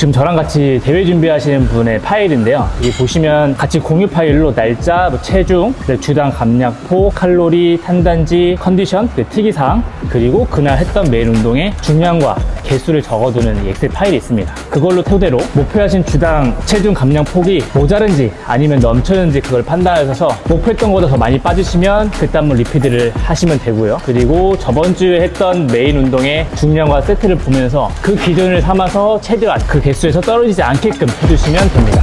지금 저랑 같이 대회 준비하시는 분의 파일인데요. 이 보시면 같이 공유 파일로 날짜, 뭐 체중, 주당 감량포, 칼로리, 탄단지, 컨디션, 그 특이사항, 그리고 그날 했던 매일 운동의 중량과 개수를 적어두는 이 엑셀 파일이 있습니다. 그걸로 토대로 목표하신 주당 체중 감량 폭이 모자른지 아니면 넘쳤는지 그걸 판단하셔서 목표했던 것보다 더 많이 빠지시면 한번 리피드를 하시면 되고요. 그리고 저번 주에 했던 메인 운동의 중량과 세트를 보면서 그 기준을 삼아서 최대한 그 개수에서 떨어지지 않게끔 해주시면 됩니다.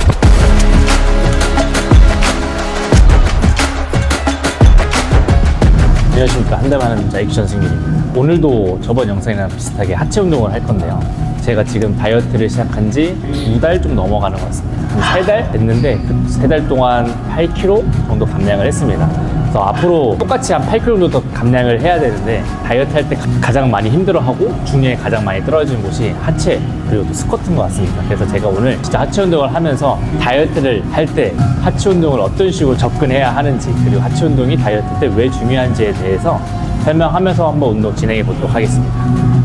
안녕하십니까. 한달만 하는 자익션 승민입니다. 오늘도 저번 영상이랑 비슷하게 하체 운동을 할 건데요 제가 지금 다이어트를 시작한 지 두 달 좀 넘어가는 것 같습니다. 한 세 달 됐는데 그 세 달 동안 8kg 정도 감량을 했습니다. 그래서 앞으로 똑같이 한 8kg 정도 더 감량을 해야 되는데 다이어트 할 때 가장 많이 힘들어하고 중량이 가장 많이 떨어지는 곳이 하체 그리고 또 스쿼트인 것 같습니다. 그래서 제가 오늘 진짜 하체 운동을 하면서 다이어트를 할 때 하체 운동을 어떤 식으로 접근해야 하는지 그리고 하체 운동이 다이어트 때 왜 중요한지에 대해서 설명하면서 한번 운동 진행해 보도록 하겠습니다.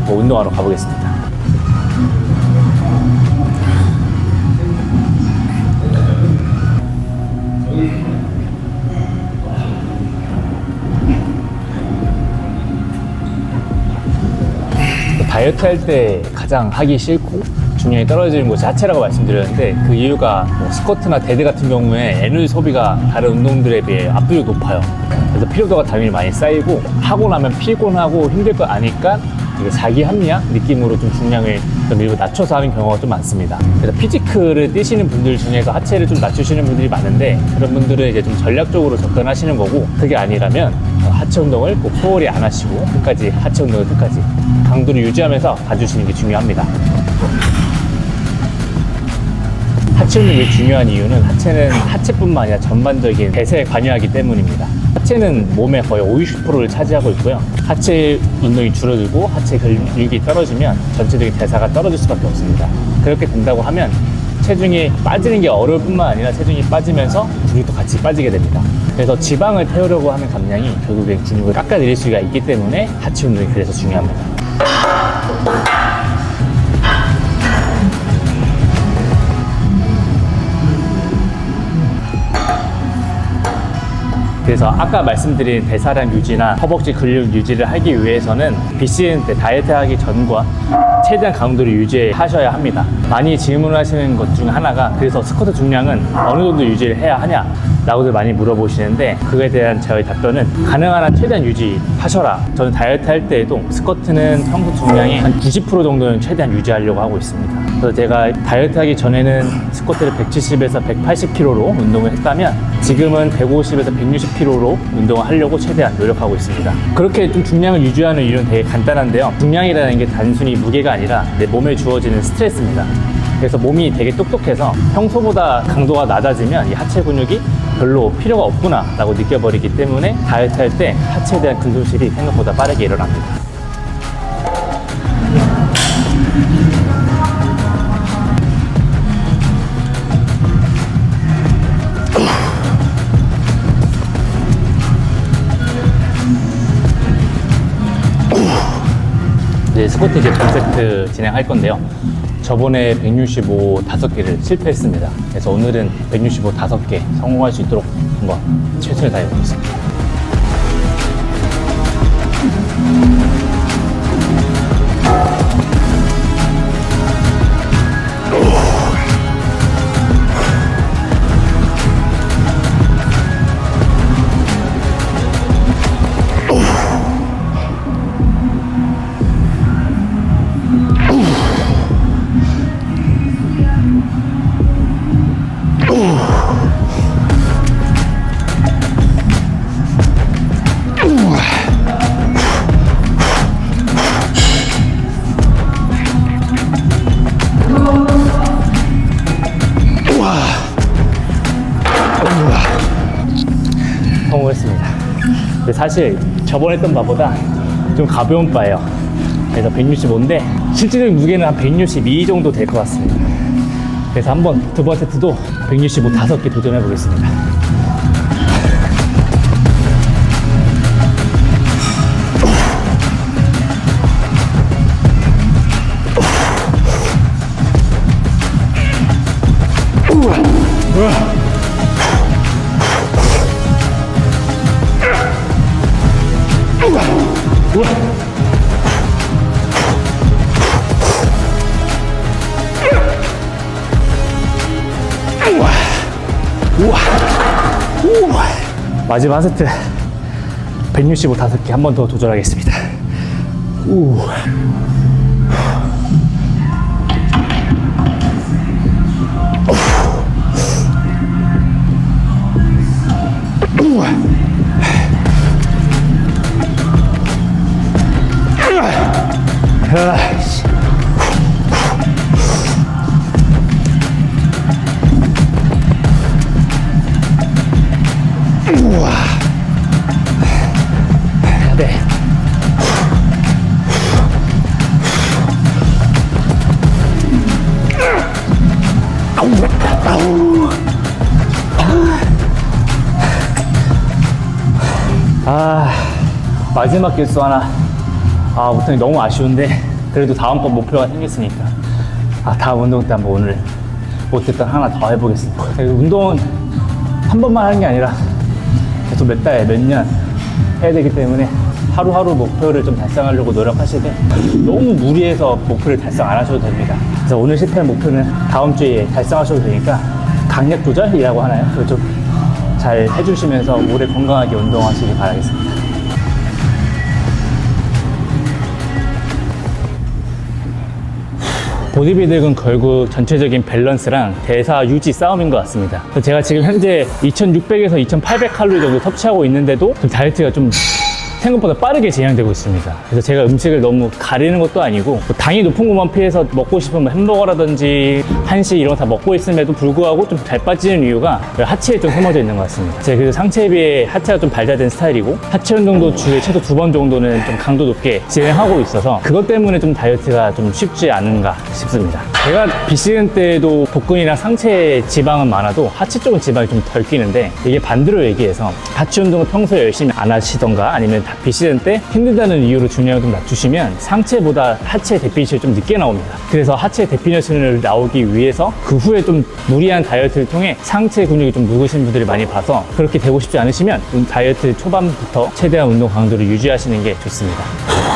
뭐 운동하러 가보겠습니다 다이어트 할 때 가장 하기 싫고 중량이 떨어지는 곳이 하체라고 말씀드렸는데 그 이유가 뭐 스쿼트나 데드 같은 경우에 에너지 소비가 다른 운동들에 비해 압도적으로 높아요. 그래서 피로도가 당연히 많이 쌓이고 하고 나면 피곤하고 힘들 거 아니까 자기 합리화 느낌으로 좀 중량을 좀 일부 낮춰서 하는 경우가 좀 많습니다. 그래서 피지크를 뛰시는 분들 중에서 하체를 좀 낮추시는 분들이 많은데 그런 분들은 이제 좀 전략적으로 접근하시는 거고 그게 아니라면 어, 하체 운동을 꼭 소홀히 안 하시고 끝까지 하체 운동을 끝까지 강도를 유지하면서 가주시는 게 중요합니다. 하체 운동이 중요한 이유는 하체는 하체뿐만 아니라 전반적인 대세에 관여하기 때문입니다. 하체는 몸의 거의 50, 60%를 차지하고 있고요. 하체 운동이 줄어들고 하체 근육이 떨어지면 전체적인 대사가 떨어질 수밖에 없습니다. 그렇게 된다고 하면 체중이 빠지는 게 어려울 뿐만 아니라 체중이 빠지면서 근육도 같이 빠지게 됩니다. 그래서 지방을 태우려고 하는 감량이 결국엔 근육을 깎아내릴 수가 있기 때문에 하체 운동이 그래서 중요합니다. 그래서 아까 말씀드린 대사량 유지나 허벅지 근육 유지를 하기 위해서는 BCN 때 다이어트 하기 전과 최대한 강도를 유지하셔야 합니다. 많이 질문하시는 것 중 하나가 그래서 스쿼트 중량은 어느 정도 유지를 해야 하냐? 라고들 많이 물어보시는데 그에 대한 저의 답변은 가능한 한 최대한 유지하셔라. 저는 다이어트 할 때에도 스쿼트는 평소 중량의 한 90% 정도는 최대한 유지하려고 하고 있습니다. 그래서 제가 다이어트 하기 전에는 스쿼트를 170에서 180kg로 운동을 했다면 지금은 150에서 160kg로 운동을 하려고 최대한 노력하고 있습니다. 그렇게 좀 중량을 유지하는 이유는 되게 간단한데요. 중량이라는 게 단순히 무게가 아니라 내 몸에 주어지는 스트레스입니다. 그래서 몸이 되게 똑똑해서 평소보다 강도가 낮아지면 이 하체 근육이 별로 필요가 없구나 라고 느껴버리기 때문에 다이어트 할 때 하체에 대한 근손실이 생각보다 빠르게 일어납니다. 이제 이제 전 세트 진행할 건데요. 저번에 165 5개를 실패했습니다. 그래서 오늘은 165 5개 성공할 수 있도록 한번 최선을 다해 보겠습니다. 성공했습니다. 근데 사실 저번에 했던 바보다 좀 가벼운 바예요. 그래서 165인데 실질적인 무게는 한 162 정도 될 것 같습니다. 그래서 한번 두 번째 세트도 165 다섯 개 도전해 보겠습니다. 마지막 한 세트 165 5개 한 번 더 도전하겠습니다. 우. 마지막 개수 하나. 아, 못하니 너무 아쉬운데, 그래도 다음번 목표가 생겼으니까. 아, 다음 운동 때 한번 오늘 못했던 하나 더 해보겠습니다. 운동은 한 번만 하는 게 아니라 계속 몇 달, 몇 년 해야 되기 때문에 하루하루 목표를 좀 달성하려고 노력하시되 너무 무리해서 목표를 달성 안 하셔도 됩니다. 그래서 오늘 실패한 목표는 다음 주에 달성하셔도 되니까 강약 조절이라고 하나요? 그걸 좀 잘 해주시면서 오래 건강하게 운동하시기 바라겠습니다. 보디빌딩은 결국 전체적인 밸런스랑 대사 유지 싸움인 것 같습니다. 제가 지금 현재 2600에서 2800 칼로리 정도 섭취하고 있는데도 좀 다이어트가 좀 생각보다 빠르게 진행되고 있습니다. 그래서 제가 음식을 너무 가리는 것도 아니고 뭐 당이 높은 것만 피해서 먹고 싶으면 햄버거라든지 한식 이런 거 다 먹고 있음에도 불구하고 좀 잘 빠지는 이유가 하체에 좀 숨어져 있는 것 같습니다. 제가 그래서 상체에 비해 하체가 좀 발달된 스타일이고 하체 운동도 주에 최소 두 번 정도는 좀 강도 높게 진행하고 있어서 그것 때문에 좀 다이어트가 좀 쉽지 않은가 싶습니다. 제가 비시즌 때도 복근이랑 상체 지방은 많아도 하체 쪽은 지방이 좀 덜 끼는데 이게 반대로 얘기해서 하체 운동을 평소에 열심히 안 하시던가 아니면 비시즌 때 힘들다는 이유로 중량을 좀 낮추시면 상체보다 하체 대피니션이 좀 늦게 나옵니다. 그래서 하체 대피니션을 나오기 위해서 그 후에 좀 무리한 다이어트를 통해 상체 근육이 좀 묵으신 분들이 많이 봐서 그렇게 되고 싶지 않으시면 다이어트 초반부터 최대한 운동 강도를 유지하시는 게 좋습니다.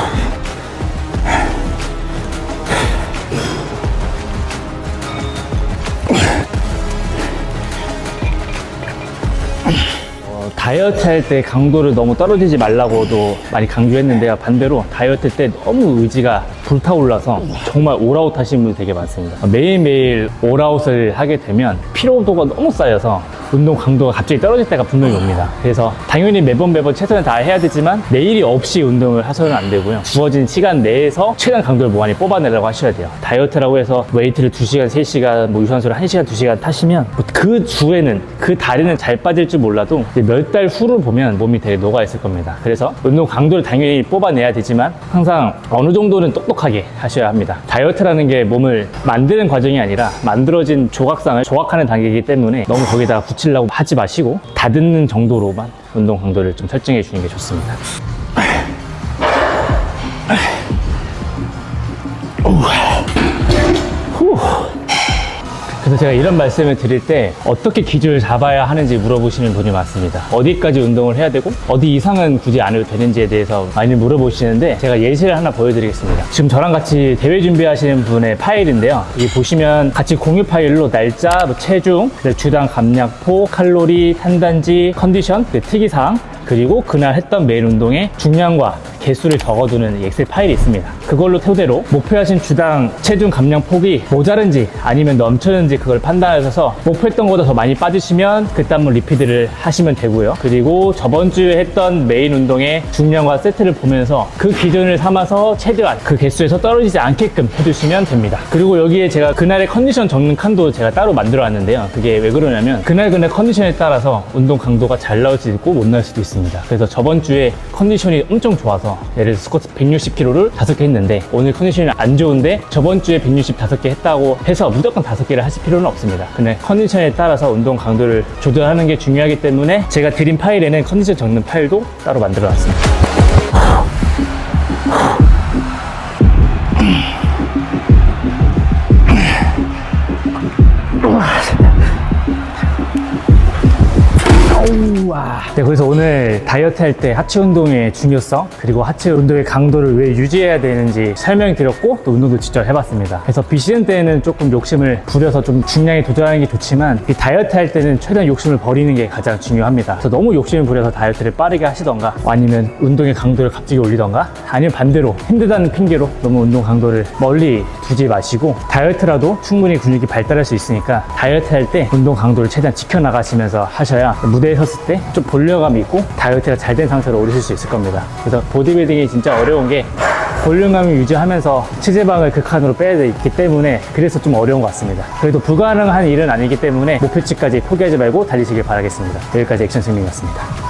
다이어트 할 때 강도를 너무 떨어지지 말라고도 많이 강조했는데요. 반대로 다이어트 때 너무 의지가 불타올라서 정말 올아웃 하시는 분이 되게 많습니다. 매일매일 올아웃을 하게 되면 피로도가 너무 쌓여서 운동 강도가 갑자기 떨어질 때가 분명히 옵니다. 그래서 당연히 매번 매번 최선을 다해야 되지만 내일이 없이 운동을 하셔는 안 되고요. 주어진 시간 내에서 최단 강도를 무한히 뽑아내려고 하셔야 돼요. 다이어트라고 해서 웨이트를 2시간, 3시간, 뭐 유산소를 1시간, 2시간 타시면 그 주에는 그 달에는 잘 빠질 줄 몰라도 몇 달 후를 보면 몸이 되게 녹아 있을 겁니다. 그래서 운동 강도를 당연히 뽑아내야 되지만 항상 어느 정도는 똑똑하게 하셔야 합니다. 다이어트라는 게 몸을 만드는 과정이 아니라 만들어진 조각상을 조각하는 단계이기 때문에 너무 거기다가 붙이려고 하지 마시고 다듬는 정도로만 운동 강도를 좀 설정해 주는 게 좋습니다. 그래서 제가 이런 말씀을 드릴 때 어떻게 기준을 잡아야 하는지 물어보시는 분이 많습니다. 어디까지 운동을 해야 되고 어디 이상은 굳이 안 해도 되는지에 대해서 많이 물어보시는데 제가 예시를 하나 보여드리겠습니다. 지금 저랑 같이 대회 준비하시는 분의 파일인데요. 여기 보시면 같이 공유 파일로 날짜, 뭐 체중, 주당 감량포, 칼로리, 탄단지, 컨디션, 그 특이사항 그리고 그날 했던 매일 운동의 중량과 개수를 적어두는 이 엑셀 파일이 있습니다. 그걸로 토대로 목표하신 주당 체중 감량 폭이 모자른지 아니면 넘쳤는지 그걸 판단하셔서 목표했던 것보다 더 많이 빠지시면 한번 리피드를 하시면 되고요. 그리고 저번 주에 했던 메인 운동의 중량과 세트를 보면서 그 기준을 삼아서 최대한 그 개수에서 떨어지지 않게끔 해주시면 됩니다. 그리고 여기에 제가 그날의 컨디션 적는 칸도 제가 따로 만들어 놨는데요. 그게 왜 그러냐면 그날 그날 컨디션에 따라서 운동 강도가 잘 나올 수도 있고 못 나올 수도 있습니다. 그래서 저번 주에 컨디션이 엄청 좋아서 예를 들어 스쿼트 160kg를 5개 했는데 오늘 컨디션이 안 좋은데 저번 주에 160 5개 했다고 해서 무조건 5개를 하실 필요는 없습니다. 근데 컨디션에 따라서 운동 강도를 조절하는 게 중요하기 때문에 제가 드린 파일에는 컨디션 적는 파일도 따로 만들어 놨습니다. 와. 네, 그래서 오늘 다이어트 할 때 하체 운동의 중요성 그리고 하체 운동의 강도를 왜 유지해야 되는지 설명드렸고 또 운동도 직접 해봤습니다. 그래서 비시즌 때는 조금 욕심을 부려서 좀 중량에 도전하는 게 좋지만 이 다이어트 할 때는 최대한 욕심을 버리는 게 가장 중요합니다. 그래서 너무 욕심을 부려서 다이어트를 빠르게 하시던가 아니면 운동의 강도를 갑자기 올리던가 아니면 반대로 힘들다는 핑계로 너무 운동 강도를 멀리 두지 마시고 다이어트라도 충분히 근육이 발달할 수 있으니까 다이어트 할 때 운동 강도를 최대한 지켜나가시면서 하셔야 무대에 섰을 때 좀 볼륨감이 있고 다이어트가 잘 된 상태로 오르실 수 있을 겁니다. 그래서 보디빌딩이 진짜 어려운 게 볼륨감을 유지하면서 체지방을 극한으로 빼야 되기 때문에 그래서 좀 어려운 것 같습니다. 그래도 불가능한 일은 아니기 때문에 목표치까지 포기하지 말고 달리시길 바라겠습니다. 여기까지 액션 승민이었습니다.